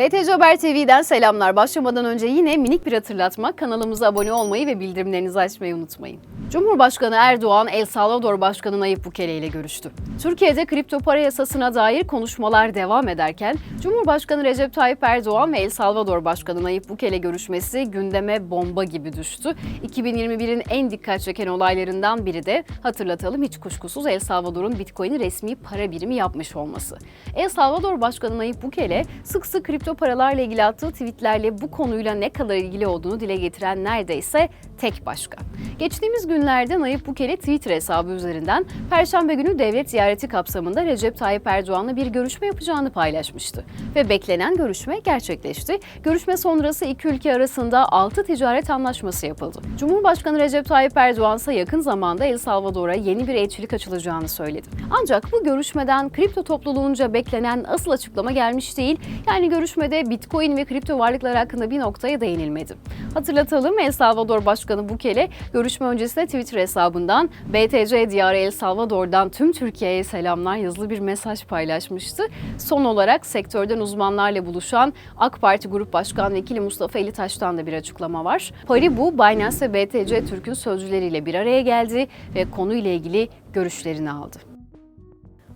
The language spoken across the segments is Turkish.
BTC Haber TV'den selamlar. Başlamadan önce yine minik bir hatırlatma. Kanalımıza abone olmayı ve bildirimlerinizi açmayı unutmayın. Cumhurbaşkanı Erdoğan, El Salvador Başkanı Nayib Bukele ile görüştü. Türkiye'de kripto para yasasına dair konuşmalar devam ederken, Cumhurbaşkanı Recep Tayyip Erdoğan ve El Salvador Başkanı Nayib Bukele görüşmesi gündeme bomba gibi düştü. 2021'in en dikkat çeken olaylarından biri de hatırlatalım hiç kuşkusuz El Salvador'un Bitcoin'i resmi para birimi yapmış olması. El Salvador Başkanı Nayib Bukele sık sık kripto paralarla ilgili attığı tweetlerle bu konuyla ne kadar ilgili olduğunu dile getiren neredeyse tek başkan. Geçtiğimiz günlerde Nayib Bukele Twitter hesabı üzerinden Perşembe günü devlet ziyareti kapsamında Recep Tayyip Erdoğan'la bir görüşme yapacağını paylaşmıştı. Ve beklenen görüşme gerçekleşti. Görüşme sonrası iki ülke arasında 6 ticaret anlaşması yapıldı. Cumhurbaşkanı Recep Tayyip Erdoğan ise yakın zamanda El Salvador'a yeni bir elçilik açılacağını söyledi. Ancak bu görüşmeden kripto topluluğunca beklenen asıl açıklama gelmiş değil. Yani görüşmede Bitcoin ve kripto varlıklar hakkında bir noktaya değinilmedi. Hatırlatalım El Salvador Başkanı Bukele görüşme öncesinde Twitter hesabından BTC Diyarı El Salvador'dan tüm Türkiye'ye selamlar yazılı bir mesaj paylaşmıştı. Son olarak sektörden uzmanlarla buluşan AK Parti Grup Başkan Vekili Mustafa Elitaş'tan da bir açıklama var. Paribu, Binance ve BTC Türk'ün sözcüleriyle bir araya geldi ve konuyla ilgili görüşlerini aldı.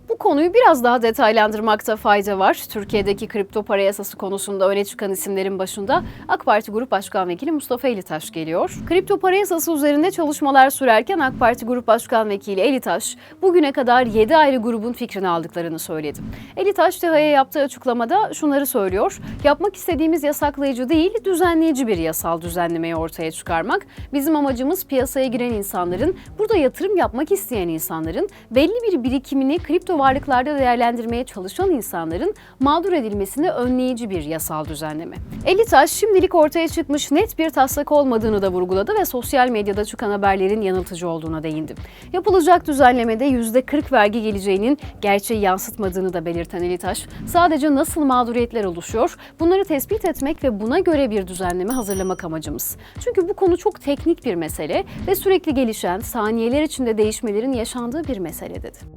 Bu konuyu biraz daha detaylandırmakta fayda var. Türkiye'deki kripto para yasası konusunda öne çıkan isimlerin başında AK Parti Grup Başkan Vekili Mustafa Elitaş geliyor. Kripto para yasası üzerinde çalışmalar sürerken AK Parti Grup Başkan Vekili Elitaş bugüne kadar 7 ayrı grubun fikrini aldıklarını söyledi. Elitaş TİHA'ya yaptığı açıklamada şunları söylüyor. Yapmak istediğimiz yasaklayıcı değil, düzenleyici bir yasal düzenlemeyi ortaya çıkarmak. Bizim amacımız piyasaya giren insanların, burada yatırım yapmak isteyen insanların belli bir birikimini kripto varlıklarda değerlendirmeye çalışan insanların mağdur edilmesini önleyici bir yasal düzenleme. Elitaş şimdilik ortaya çıkmış net bir taslak olmadığını da vurguladı ve sosyal medyada çıkan haberlerin yanıltıcı olduğuna değindi. Yapılacak düzenlemede %40 vergi geleceğinin gerçeği yansıtmadığını da belirten Elitaş, sadece nasıl mağduriyetler oluşuyor bunları tespit etmek ve buna göre bir düzenleme hazırlamak amacımız. Çünkü bu konu çok teknik bir mesele ve sürekli gelişen, saniyeler içinde değişmelerin yaşandığı bir mesele dedi.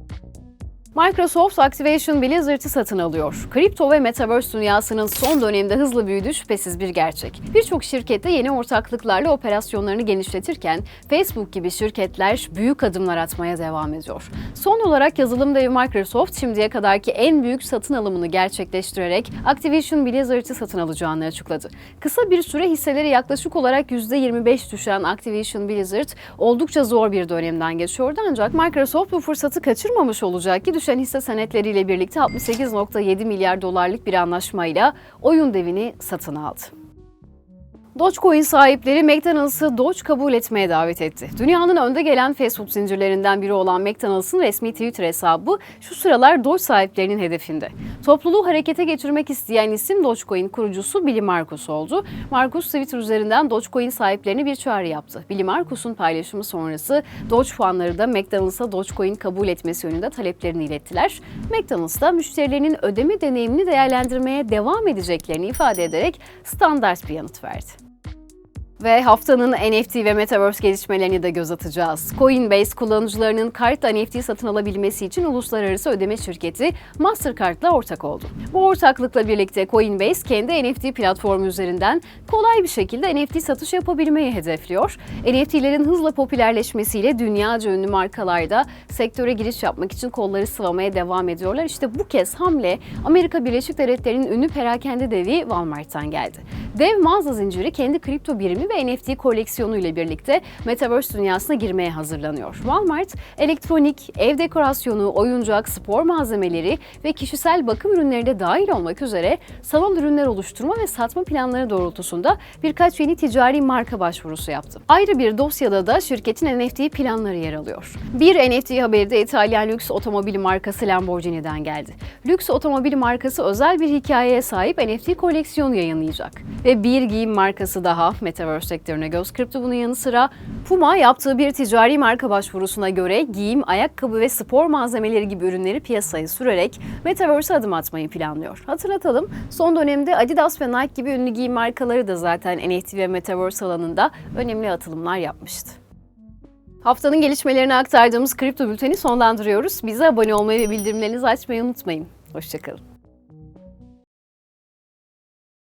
Microsoft Activation Blizzard'ı satın alıyor. Kripto ve Metaverse dünyasının son dönemde hızlı büyüdüğü şüphesiz bir gerçek. Birçok şirkette yeni ortaklıklarla operasyonlarını genişletirken Facebook gibi şirketler büyük adımlar atmaya devam ediyor. Son olarak yazılım devi Microsoft şimdiye kadarki en büyük satın alımını gerçekleştirerek Activision Blizzard'ı satın alacağını açıkladı. Kısa bir süre hisseleri yaklaşık olarak %25 düşen Activision Blizzard oldukça zor bir dönemden geçiyordu ancak Microsoft bu fırsatı kaçırmamış olacak ki düşen hisse senetleriyle birlikte 68.7 milyar dolarlık bir anlaşmayla oyun devini satın aldı. Dogecoin sahipleri McDonald's'ı Doge kabul etmeye davet etti. Dünyanın önde gelen fast food zincirlerinden biri olan McDonald's'ın resmi Twitter hesabı şu sıralar Doge sahiplerinin hedefinde. Topluluğu harekete geçirmek isteyen isim Dogecoin kurucusu Billy Markus oldu. Markus Twitter üzerinden Dogecoin sahiplerine bir çağrı yaptı. Billy Markus'un paylaşımı sonrası Doge fanları da McDonald's'a Dogecoin kabul etmesi yönünde taleplerini ilettiler. McDonald's da müşterilerinin ödeme deneyimini değerlendirmeye devam edeceklerini ifade ederek standart bir yanıt verdi. Ve haftanın NFT ve Metaverse gelişmelerini de göz atacağız. Coinbase kullanıcılarının kart NFT satın alabilmesi için uluslararası ödeme şirketi Mastercard'la ortak oldu. Bu ortaklıkla birlikte Coinbase kendi NFT platformu üzerinden kolay bir şekilde NFT satış yapabilmeyi hedefliyor. NFT'lerin hızla popülerleşmesiyle dünyaca ünlü markalar da sektöre giriş yapmak için kolları sıvamaya devam ediyorlar. İşte bu kez hamle Amerika Birleşik Devletleri'nin ünlü perakende devi Walmart'tan geldi. Dev mağaza zinciri kendi kripto birimi ve NFT koleksiyonu ile birlikte Metaverse dünyasına girmeye hazırlanıyor. Walmart, elektronik, ev dekorasyonu, oyuncak, spor malzemeleri ve kişisel bakım ürünleri de dahil olmak üzere salon ürünler oluşturma ve satma planları doğrultusunda birkaç yeni ticari marka başvurusu yaptı. Ayrı bir dosyada da şirketin NFT planları yer alıyor. Bir NFT haberi de İtalyan lüks otomobil markası Lamborghini'den geldi. Lüks otomobil markası özel bir hikayeye sahip NFT koleksiyonu yayınlayacak. Ve bir giyim markası daha Metaverse sektörüne göz kırptı. Bunun yanı sıra Puma yaptığı bir ticari marka başvurusuna göre giyim, ayakkabı ve spor malzemeleri gibi ürünleri piyasaya sürerek Metaverse'e adım atmayı planlıyor. Hatırlatalım son dönemde Adidas ve Nike gibi ünlü giyim markaları da zaten NFT ve Metaverse alanında önemli atılımlar yapmıştı. Haftanın gelişmelerini aktardığımız kripto bülteni sonlandırıyoruz. Bize abone olmayı ve bildirimlerinizi açmayı unutmayın. Hoşçakalın.